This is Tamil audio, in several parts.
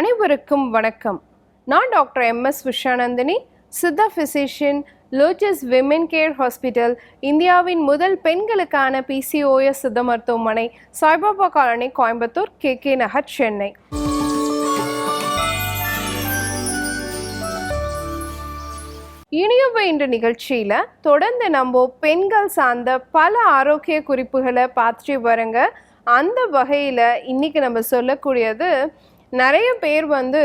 அனைவருக்கும் வணக்கம். நான் doctor MS Vishanandini Siddha physician Lotus Women Care Hospital இந்தியாவின் முதல் பெண்களுக்கான பிசிஓஎஸ் சித்த மருத்துவமனை Saibaba colony Coimbatore K. K. Nagar Chennai. இனியவை என்ற நிகழ்ச்சியில் தொடர்ந்து நம்ம பெண்கள் சார்ந்த பல ஆரோக்கிய குறிப்புகளை பார்த்துட்டு வரங்க. அந்த வகையில் இன்னைக்கு நம்ம சொல்லக்கூடியது நிறைய பேர் வந்து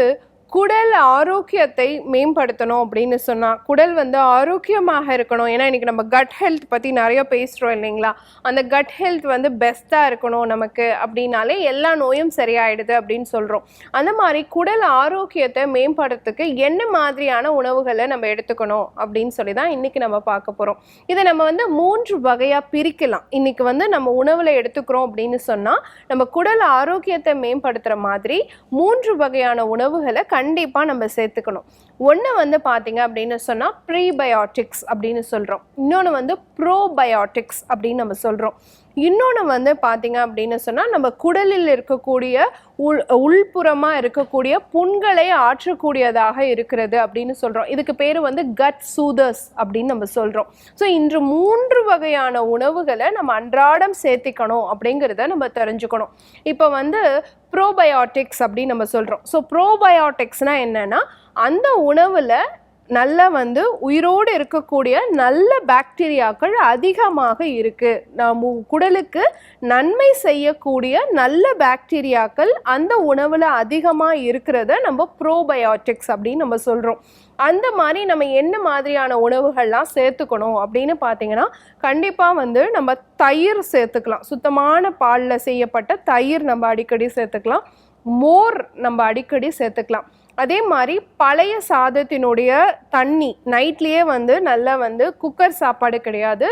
குடல் ஆரோக்கியத்தை மேம்படுத்தணும் அப்படின்னு சொன்னால் குடல் வந்து ஆரோக்கியமாக இருக்கணும். ஏன்னா இன்றைக்கி நம்ம கட் ஹெல்த் பற்றி நிறைய பேசுகிறோம் இல்லைங்களா? அந்த கட் ஹெல்த் வந்து பெஸ்ட்டாக இருக்கணும் நமக்கு அப்படின்னாலே எல்லா நோயும் சரியாயிடுது அப்படின்னு சொல்கிறோம் அந்த மாதிரி குடல் ஆரோக்கியத்தை மேம்படுறதுக்கு என்ன மாதிரியான உணவுகளை நம்ம எடுத்துக்கணும் அப்படின்னு சொல்லி தான் இன்றைக்கி நம்ம பார்க்க போகிறோம் இதை நம்ம வந்து மூன்று வகையாக பிரிக்கலாம். இன்றைக்கி வந்து நம்ம உணவில் எடுத்துக்கிறோம் அப்படின்னு சொன்னால் நம்ம குடல் ஆரோக்கியத்தை மேம்படுத்துகிற மாதிரி மூன்று வகையான உணவுகளை கண்டிப்பாக நம்ம சேர்த்துக்கணும். ஒன்று வந்து பார்த்தீங்க அப்படின்னு சொன்னால் ப்ரீபயோட்டிக்ஸ் அப்படின்னு சொல்கிறோம் இன்னொன்று வந்து ப்ரோபயோட்டிக்ஸ் அப்படின்னு நம்ம சொல்கிறோம் இன்னொன்று வந்து பார்த்தீங்க அப்படின்னு சொன்னால் நம்ம குடலில் இருக்கக்கூடிய உள் உள்புறமாக இருக்கக்கூடிய புண்களை ஆற்றக்கூடியதாக இருக்கிறது அப்படின்னு சொல்கிறோம் இதுக்கு பேர் வந்து கட் சூதர்ஸ் அப்படின்னு நம்ம சொல்கிறோம் ஸோ இன்று மூன்று வகையான உணவுகளை நம்ம அன்றாடம் சேர்த்திக்கணும் அப்படிங்கிறத நம்ம தெரிஞ்சுக்கணும். இப்போ வந்து ப்ரோபயோட்டிக்ஸ் அப்படின்னு நம்ம சொல்கிறோம் ஸோ ப்ரோபயோட்டிக்ஸ்னால் என்னென்னா அந்த உணவில் நல்ல வந்து உயிரோடு இருக்கக்கூடிய நல்ல பாக்டீரியாக்கள் அதிகமாக இருக்குது நாம் குடலுக்கு நன்மை செய்யக்கூடிய நல்ல பாக்டீரியாக்கள் அந்த உணவில் அதிகமாக இருக்கிறத நம்ம ப்ரோபயோட்டிக்ஸ் அப்படின்னு நம்ம சொல்கிறோம் அந்த மாதிரி நம்ம என்ன மாதிரியான உணவுகள்லாம் சேர்த்துக்கணும் அப்படின்னு பார்த்தீங்கன்னா கண்டிப்பாக வந்து நம்ம தயிர் சேர்த்துக்கலாம். சுத்தமான பாலில் செய்யப்பட்ட தயிர் நம்ம அடிக்கடி சேர்த்துக்கலாம். மோர் நம்ம அடிக்கடி சேர்த்துக்கலாம். அதே மாதிரி பழைய சாதத்தினுடைய தண்ணி நைட்லேயே வந்து நல்லா வந்து குக்கர் சாப்பாடு கிடையாது.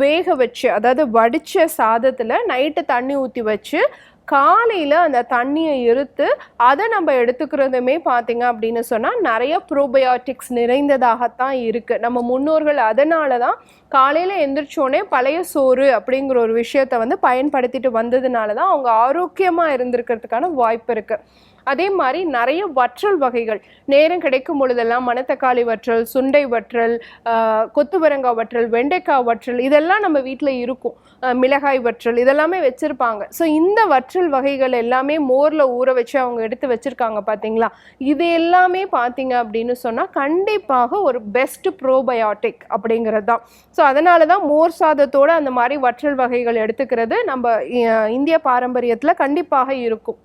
வேக வச்சு அதாவது வடித்த சாதத்தில் நைட்டு தண்ணி ஊற்றி வச்சு காலையில் அந்த தண்ணியை இருத்து அதை நம்ம எடுத்துக்கிறதுமே பார்த்திங்க அப்படின்னு சொன்னால் நிறைய ப்ரோபயோட்டிக்ஸ் நிறைந்ததாகத்தான் இருக்குது நம்ம முன்னோர்கள் அதனால தான் காலையில் எந்திரிச்சோடனே பழைய சோறு அப்படிங்கிற ஒரு விஷயத்தை வந்து பயன்படுத்திட்டு வந்ததுனால தான் அவங்க ஆரோக்கியமாக இருந்திருக்கிறதுக்கான வாய்ப்பு இருக்குது அதே மாதிரி நிறைய வற்றல் வகைகள் நேரம் கிடைக்கும் பொழுதெல்லாம் மணத்தக்காளி வற்றல் சுண்டை வற்றல் கொத்துவரங்காய் வற்றல் வெண்டைக்காய் வற்றல் இதெல்லாம் நம்ம வீட்டில் இருக்கும். மிளகாய் வற்றல் இதெல்லாமே வச்சுருப்பாங்க. ஸோ இந்த வற்றல் வகைகள் எல்லாமே மோரில் ஊற வச்சு அவங்க எடுத்து வச்சுருக்காங்க பார்த்தீங்களா இது எல்லாமே பார்த்தீங்க அப்படின்னு சொன்னால் கண்டிப்பாக ஒரு பெஸ்ட் ப்ரோபயாட்டிக் அப்படிங்கிறது தான் ஸோ அதனால தான் மோர் சாதத்தோடு அந்த மாதிரி வற்றல் வகைகள் எடுத்துக்கிறது நம்ம இந்திய பாரம்பரியத்தில் கண்டிப்பாக இருக்கும்.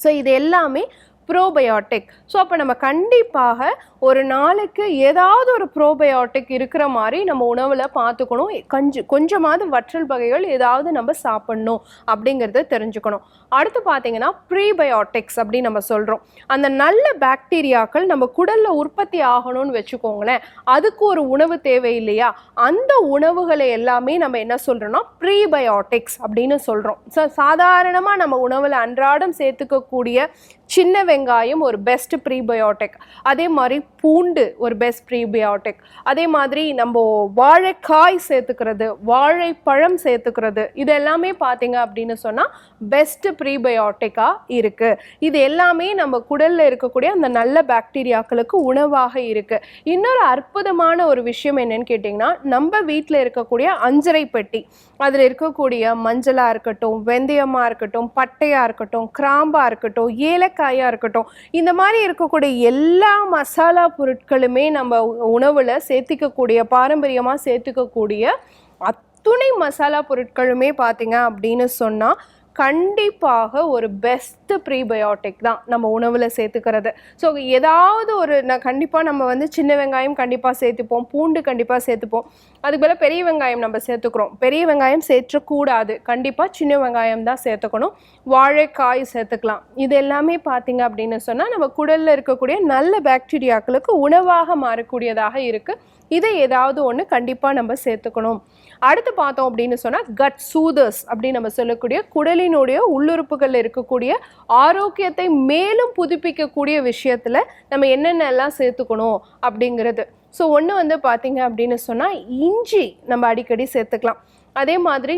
ஸோ இது எல்லாமே ப்ரோபயோட்டிக் ஸோ அப்போ நம்ம கண்டிப்பாக ஒரு நாளைக்கு ஏதாவது ஒரு ப்ரோபயோட்டிக் இருக்கிற மாதிரி நம்ம உணவில் பார்த்துக்கணும். கொஞ்சம் கொஞ்சமாவது வற்றல் வகைகள் ஏதாவது நம்ம சாப்பிட்ணும் அப்படிங்கிறத தெரிஞ்சுக்கணும். அடுத்து பார்த்தீங்கன்னா ப்ரீபயோட்டிக்ஸ் அப்படின்னு நம்ம சொல்கிறோம் அந்த நல்ல பாக்டீரியாக்கள் நம்ம குடலில் உற்பத்தி ஆகணும்னு வச்சுக்கோங்களேன். அதுக்கு ஒரு உணவு தேவை இல்லையா அந்த உணவுகளை எல்லாமே நம்ம என்ன சொல்கிறோம்னா ப்ரீபயோட்டிக்ஸ் அப்படின்னு சொல்கிறோம் ஸோ சாதாரணமாக நம்ம உணவில் அன்றாடம் சேர்த்துக்கக்கூடிய சின்ன வெங்காயம் ஒரு பெஸ்ட் ப்ரீபயோட்டிக் அதே மாதிரி பூண்டு ஒரு பெஸ்ட் ப்ரீபயோட்டிக் அதே மாதிரி நம்ம வாழைக்காய் சேர்த்துக்கிறது வாழைப்பழம் சேர்த்துக்கிறது இது எல்லாமே பார்த்தீங்க அப்படின்னு சொன்னால் பெஸ்ட் ப்ரீபயோட்டிக்காக இருக்குது இது எல்லாமே நம்ம குடலில் இருக்கக்கூடிய அந்த நல்ல பாக்டீரியாக்களுக்கு உணவாக இருக்குது இன்னொரு அற்புதமான ஒரு விஷயம் என்னன்னு கேட்டிங்கன்னா நம்ம வீட்டில் இருக்கக்கூடிய அஞ்சரை பெட்டி. அதில் இருக்கக்கூடிய மஞ்சளாக இருக்கட்டும் வெந்தயமாக இருக்கட்டும் பட்டையாக இருக்கட்டும் கிராம்பாக இருக்கட்டும் ஏலக்காயாக இருக்கட்டும். இந்த மாதிரி இருக்கக்கூடிய எல்லா மசாலா பொருட்களுமே நம்ம உணவில் சேர்த்திக்கக்கூடிய பாரம்பரியமாக சேர்த்துக்கக்கூடிய அத்துணை மசாலா பொருட்களுமே பார்த்தீங்க அப்படின்னு சொன்னால் கண்டிப்பாக ஒரு பெஸ்ட்டு ப்ரீபயோட்டிக் தான் நம்ம உணவில் சேர்த்துக்கிறது. ஸோ ஏதாவது ஒரு நான் கண்டிப்பாக நம்ம வந்து சின்ன வெங்காயம் கண்டிப்பாக சேர்த்துப்போம் பூண்டு கண்டிப்பாக சேர்த்துப்போம். அதுக்கு பதிலா பெரிய வெங்காயம் நம்ம சேர்த்துக்கிறோம். பெரிய வெங்காயம் சேர்த்துக்கூடாது. கண்டிப்பாக சின்ன வெங்காயம் தான் சேர்த்துக்கணும். வாழைக்காய் சேர்த்துக்கலாம். இது எல்லாமே பார்த்தீங்க அப்படின்னு சொன்னால் நம்ம குடலில் இருக்கக்கூடிய நல்ல பாக்டீரியாக்களுக்கு உணவாக மாறக்கூடியதாக இருக்குது இதை ஏதாவது ஒன்று கண்டிப்பாக நம்ம சேர்த்துக்கணும். அடுத்து பார்த்தோம் அப்படின்னு சொன்னால் கட் சூதர்ஸ் அப்படின்னு நம்ம சொல்லக்கூடிய குடலினுடைய உள்ளுறுப்புகளில் இருக்கக்கூடிய ஆரோக்கியத்தை மேலும் புதுப்பிக்கக்கூடிய விஷயத்தில் நம்ம என்னென்னலாம் சேர்த்துக்கணும் அப்படிங்கிறது. ஸோ ஒன்று வந்து பார்த்தீங்க அப்படின்னு சொன்னால் இஞ்சி நம்ம அடிக்கடி சேர்த்துக்கலாம். அதே மாதிரி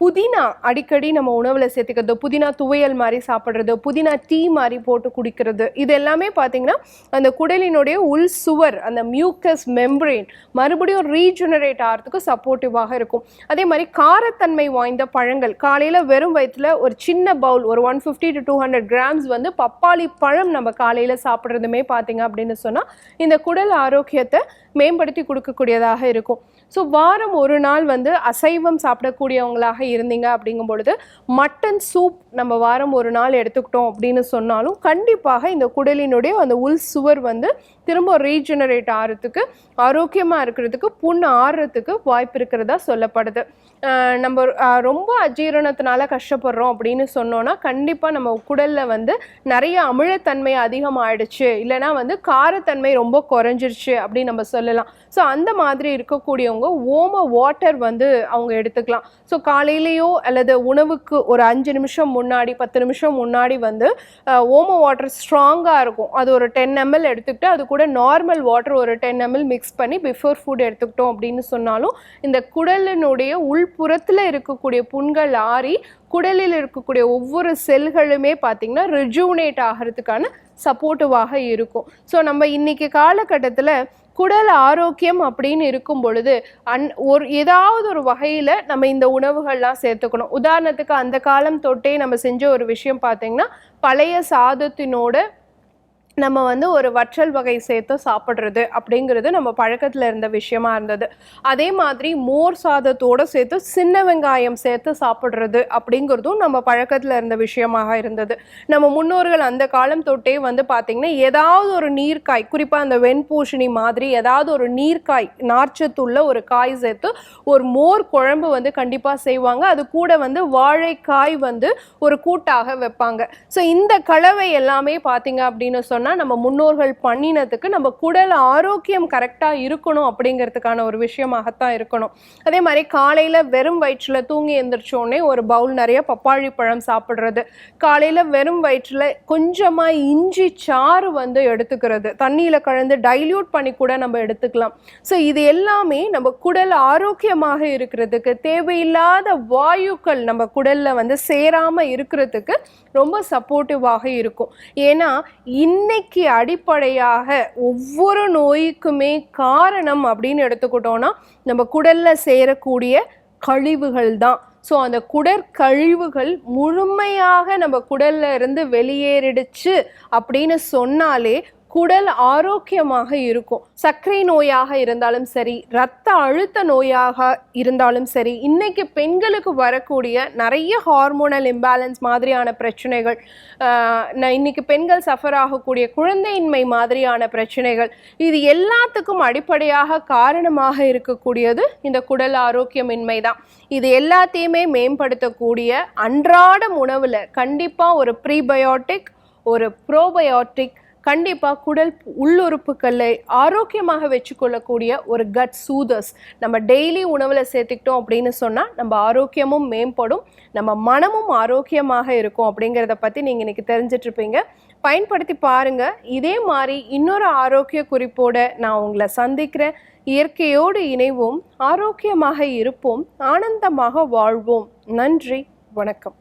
புதினா அடிக்கடி நம்ம உணவில் சேர்த்துக்கிறது புதினா துவையல் மாதிரி சாப்பிட்றது புதினா டீ மாதிரி போட்டு குடிக்கிறது இது எல்லாமே பார்த்திங்கன்னா அந்த குடலினுடைய உள் சுவர் அந்த மியூக்கஸ் மெம்பரேன் மறுபடியும் ரீஜெனரேட் ஆகிறதுக்கு சப்போர்ட்டிவாக இருக்கும். அதே மாதிரி காரத்தன்மை வாய்ந்த பழங்கள் காலையில் வெறும் வயிற்றுல ஒரு சின்ன பவுல் ஒரு one fifty to two hundred grams வந்து பப்பாளி பழம் நம்ம காலையில் சாப்பிட்றதுமே பார்த்திங்க அப்படின்னு சொன்னால் இந்த குடல் ஆரோக்கியத்தை மேம்படுத்தி கொடுக்கக்கூடியதாக இருக்கும். ஸோ வாரம் ஒரு நாள் வந்து அசைவம் சாப்பிடக்கூடியவங்களாக இருந்தீங்க அப்படிங்கும் பொழுது மட்டன் சூப் நம்ம வாரம் ஒரு நாள் எடுத்துக்கிட்டோம் அப்படின்னு சொன்னாலும் கண்டிப்பாக இந்த குடலினுடைய அந்த உள் சுவர் வந்து திரும்ப ரீஜெனரேட் ஆகிறதுக்கு ஆரோக்கியமாக இருக்கிறதுக்கு புண் ஆறுறதுக்கு வாய்ப்பு இருக்கிறதா சொல்லப்படுது. நம்ம ரொம்ப அஜீரணத்தினால கஷ்டப்படுறோம் அப்படின்னு சொன்னோன்னா கண்டிப்பாக நம்ம குடலில் வந்து நிறைய அமிழத்தன்மை அதிகமாகிடுச்சு இல்லைன்னா வந்து காரத்தன்மை ரொம்ப குறைஞ்சிருச்சு அப்படின்னு நம்ம சொல்லலாம். ஸோ அந்த மாதிரி இருக்கக்கூடியவங்க ஓம வாட்டர் வந்து அவங்க எடுத்துக்கலாம். ஸோ காலையிலேயோ அல்லது உணவுக்கு ஒரு அஞ்சு நிமிஷம் முன்னாடி பத்து நிமிஷம் முன்னாடி வந்து ஓமோ ஓம வாட்டர் ஸ்ட்ராங்காக இருக்கும். அது ஒரு டென் எம்எல் எடுத்துக்கிட்டு அது கூட நார்மல் வாட்டர் ஒரு டென் எம்எல் மிக்ஸ் பண்ணி பிஃபோர் ஃபுட் எடுத்துக்கிட்டோம் அப்படின்னு சொன்னாலும் இந்த குடலினுடைய உள்புறத்தில் இருக்கக்கூடிய புண்கள் ஆறி குடலில் இருக்கக்கூடிய ஒவ்வொரு செல்களுமே பார்த்தீங்கன்னா ரிஜூனேட் ஆகிறதுக்கான சப்போர்ட்டிவாக இருக்கும். ஸோ நம்ம இன்றைக்கி காலகட்டத்தில் குடல் ஆரோக்கியம் அப்படின்னு இருக்கும் பொழுது அன் ஒரு ஏதாவது ஒரு வகையில் நம்ம இந்த உணவுகள்லாம் சேர்த்துக்கணும். உதாரணத்துக்கு அந்த காலம் தொட்டே நம்ம செஞ்ச ஒரு விஷயம் பார்த்திங்கன்னா பழைய சாதத்தினோட நம்ம வந்து ஒரு வற்றல் வகை சேர்த்து சாப்பிட்றது அப்படிங்கிறது நம்ம பழக்கத்தில் இருந்த விஷயமா இருந்தது. அதே மாதிரி மோர் சாதத்தோட சேர்த்து சின்ன வெங்காயம் சேர்த்து சாப்பிட்றது அப்படிங்கிறதும் நம்ம பழக்கத்தில் இருந்த விஷயமாக இருந்தது. நம்ம முன்னோர்கள் அந்த காலம் தொட்டே வந்து பார்த்திங்கன்னா ஏதாவது ஒரு நீர்க்காய் குறிப்பாக அந்த வெண்பூஷணி மாதிரி ஏதாவது ஒரு நீர்க்காய் நார்ச்சத்துள்ள ஒரு காய் சேர்த்து ஒரு மோர் குழம்பு வந்து கண்டிப்பாக செய்வாங்க. அது கூட வந்து வாழைக்காய் வந்து ஒரு கூட்டாக வைப்பாங்க. ஸோ இந்த கலவை எல்லாமே பார்த்தீங்க அப்படின்னு சொன்னால் நம்ம முன்னோர்கள் பண்ணினதுக்கு நம்ம குடல் ஆரோக்கியம் கரெக்டாக இருக்கணும் அப்படிங்கிறதுக்கான ஒரு விஷயமாகத்தான் இருக்கணும். அதே மாதிரி காலையில் வெறும் வயிற்றில் தூங்கி எந்திரிச்சோடனே ஒரு பவுல் நிறைய பப்பாளி பழம் சாப்பிட்றது. காலையில் வெறும் வயிற்றில் கொஞ்சமாக இஞ்சி சாறு வந்து எடுத்துக்கிறது. தண்ணியில் கலந்து டைல்யூட் பண்ணி கூட நம்ம எடுத்துக்கலாம். ஸோ இது எல்லாமே நம்ம குடல் ஆரோக்கியமாக இருக்கிறதுக்கு தேவையில்லாத வாயுக்கள் நம்ம குடலில் வந்து சேராமல் இருக்கிறதுக்கு ரொம்ப சப்போர்ட்டிவாக இருக்கும். ஏன்னா இன்னைக்கு அடிப்படையாக ஒவ்வொரு நோய்க்குமே காரணம் அப்படின்னு எடுத்துக்கிட்டோம்னா நம்ம குடல்ல சேரக்கூடிய கழிவுகள் தான். ஸோ அந்த குடற்கழிவுகள் முழுமையாக நம்ம குடல்ல இருந்து வெளியேறிடுச்சு அப்படின்னு சொன்னாலே குடல் ஆரோக்கியமாக இருக்கும். சர்க்கரை நோயாக இருந்தாலும் சரி இரத்த அழுத்த நோயாக இருந்தாலும் சரி இன்னைக்கு பெண்களுக்கு வரக்கூடிய நிறைய ஹார்மோனல் இம்பேலன்ஸ் மாதிரியான பிரச்சனைகள் இன்னைக்கு பெண்கள் சஃபர் ஆகக்கூடிய குழந்தையின்மை மாதிரியான பிரச்சனைகள் இது எல்லாத்துக்கும் அடிப்படையாக காரணமாக இருக்கக்கூடியது இந்த குடல் ஆரோக்கியமின்மை தான். இது எல்லாத்தையுமே மேம்படுத்தக்கூடிய அன்றாடம் உணவில் கண்டிப்பாக ஒரு ப்ரீபயோட்டிக் ஒரு ப்ரோபயோட்டிக் கண்டிப்பாக குடல் உள்ளுறுப்புகளை ஆரோக்கியமாக வச்சுக்கொள்ளக்கூடிய ஒரு கட் சூதர்ஸ் நம்ம டெய்லி உணவில் சேர்த்துக்கிட்டோம் அப்படின்னு சொன்னால் நம்ம ஆரோக்கியமும் மேம்படும் நம்ம மனமும் ஆரோக்கியமாக இருக்கும் அப்படிங்கிறத பற்றி நீங்கள் இன்றைக்கி தெரிஞ்சிட்ருப்பீங்க. பயன்படுத்தி பாருங்கள் இதே மாதிரி இன்னொரு ஆரோக்கிய குறிப்போடு நான் உங்களை சந்திக்கிறேன். இயற்கையோடு இணைவோம் ஆரோக்கியமாக இருப்போம் ஆனந்தமாக வாழ்வோம். நன்றி வணக்கம்.